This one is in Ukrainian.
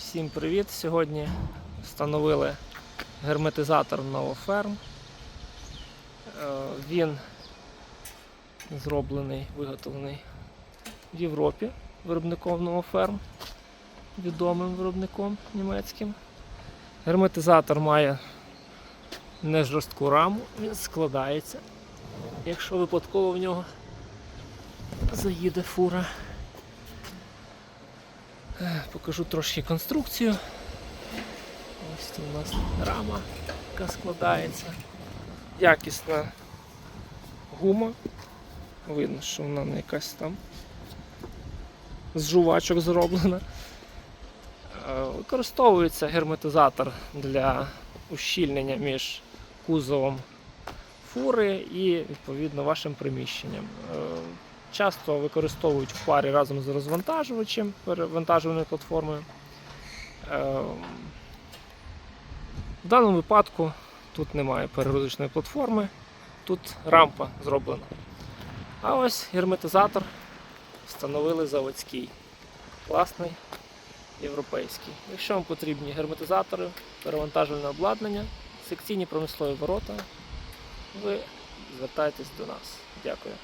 Всім привіт! Сьогодні встановили герметизатор новоферм. Е, Він зроблений, виготовлений в Європі виробником новоферм, відомим виробником німецьким. Герметизатор має не жорстку раму, він складається, якщо випадково в нього заїде фура. Е, Покажу трошки конструкцію. Ось тут у нас рама, яка складається. Якісна гума. Видно, що вона не якась там з жувачок зроблена. Е, Використовується герметизатор для ущільнення між кузовом фури і відповідно вашим приміщенням. Часто використовують в парі разом з розвантажувачем, перевантажувальною платформою. Е, В даному випадку тут немає перегрузочної платформи, тут рампа зроблена. А ось герметизатор встановили заводський, класний європейський. Якщо вам потрібні герметизатори, перевантажувальне обладнання, секційні промислові ворота, ви звертайтесь до нас. Дякую.